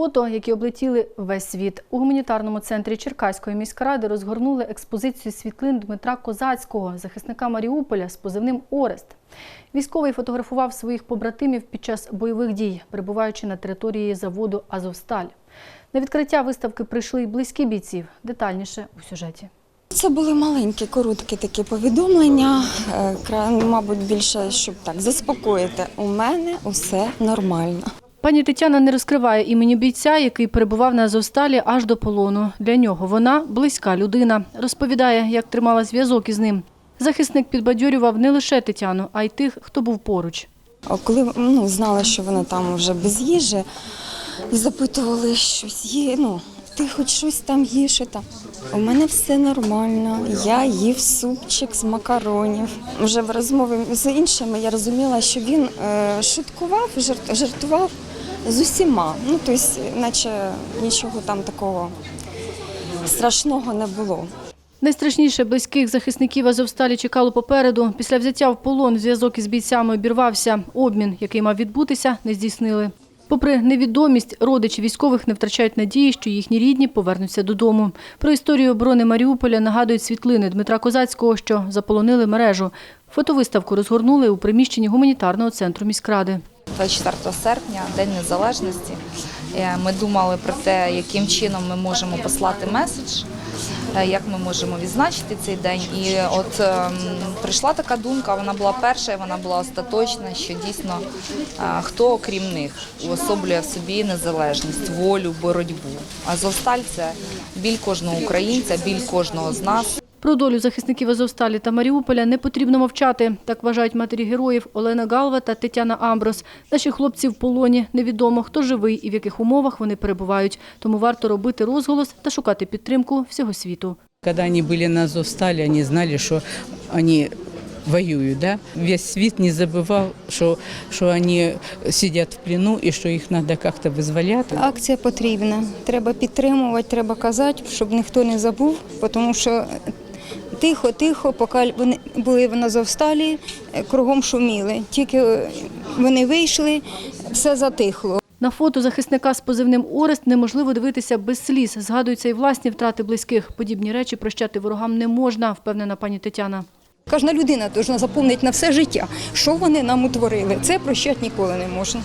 Фото, які облетіли весь світ. У гуманітарному центрі Черкаської міськради розгорнули експозицію світлин Дмитра Козацького, захисника Маріуполя з позивним Орест. Військовий фотографував своїх побратимів під час бойових дій, перебуваючи на території заводу Азовсталь. На відкриття виставки прийшли й близькі бійців. Детальніше у сюжеті. Це були маленькі, короткі такі повідомлення. е, Мабуть, більше, щоб так заспокоїти. У мене усе нормально. Пані Тетяна не розкриває імені бійця, який перебував на Азовсталі аж до полону. Для нього вона близька людина. Розповідає, як тримала зв'язок із ним. Захисник підбадьорював не лише Тетяну, а й тих, хто був поруч. А коли ну, знала, що вона там вже без їжі, і запитували щось є. Ну, ти хоч щось там їш? там. У мене все нормально. Я їв супчик з макаронів. Вже в розмові з іншими я розуміла, що він е, шуткував, жарт- жартував з усіма. Ну, тобто, наче нічого там такого страшного не було. Найстрашніше близьких захисників Азовсталі чекало попереду. Після взяття в полон зв'язок із бійцями обірвався. Обмін, який мав відбутися, не здійснили. Попри невідомість, родичі військових не втрачають надії, що їхні рідні повернуться додому. Про історію оборони Маріуполя нагадують світлини Дмитра Козацького, що заполонили мережу. Фотовиставку розгорнули у приміщенні гуманітарного центру міськради. 24 серпня, День Незалежності. Е, Ми думали про те, яким чином ми можемо послати меседж, е, як ми можемо відзначити цей день. І от ем, прийшла така думка, вона була перша, вона була остаточна, що дійсно е, хто окрім них уособлює в собі незалежність, волю, боротьбу. Азовсталь це біль кожного українця, біль кожного з нас. Про долю захисників Азовсталі та Маріуполя не потрібно мовчати. Так вважають матері героїв Олена Галва та Тетяна Амброс. Наші хлопці в полоні. Невідомо, хто живий і в яких умовах вони перебувають. Тому варто робити розголос та шукати підтримку всього світу. Когда они были на Азовстале, они знали, что они воюют, да? Весь свет не забывал, что, что они сидят в плену и что их надо как-то вызволять. Акція потрібна. Треба підтримувати, треба казати, щоб ніхто не забув, тому що тихо, тихо, поки вони були в Азовсталі, е, кругом шуміли. Тільки е, вони вийшли, все затихло. На фото захисника з позивним Орест неможливо дивитися без сліз. Згадуються і власні втрати близьких. Подібні речі прощати ворогам не можна, впевнена пані Тетяна. Кожна людина повинна запам'ятати на все життя, що вони нам утворили. Це прощати ніколи не можна.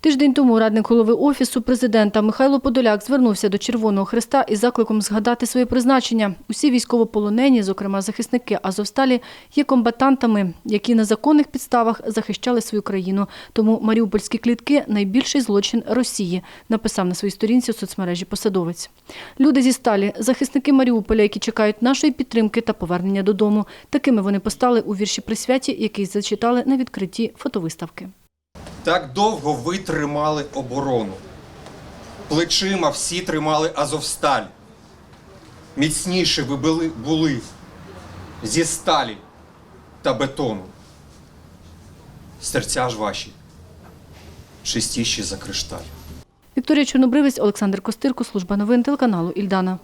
Тиждень тому радник голови Офісу президента Михайло Подоляк звернувся до Червоного Христа із закликом згадати своє призначення. Усі військовополонені, зокрема захисники Азовсталі, є комбатантами, які на законних підставах захищали свою країну. Тому маріупольські клітки – найбільший злочин Росії, написав на своїй сторінці у соцмережі посадовець. Люди зі сталі – захисники Маріуполя, які чекають нашої підтримки та повернення додому. Такими вони постали у вірші присвяті, який зачитали на відкритті фотовиставки. Так довго ви тримали оборону. Плечима всі тримали Азовсталь. Міцніше ви були, були зі сталі та бетону. Серця ж ваші чистіші за кришталь. Вікторія Чорнобривець, Олександр Костирко, служба новин телеканалу Ільдана.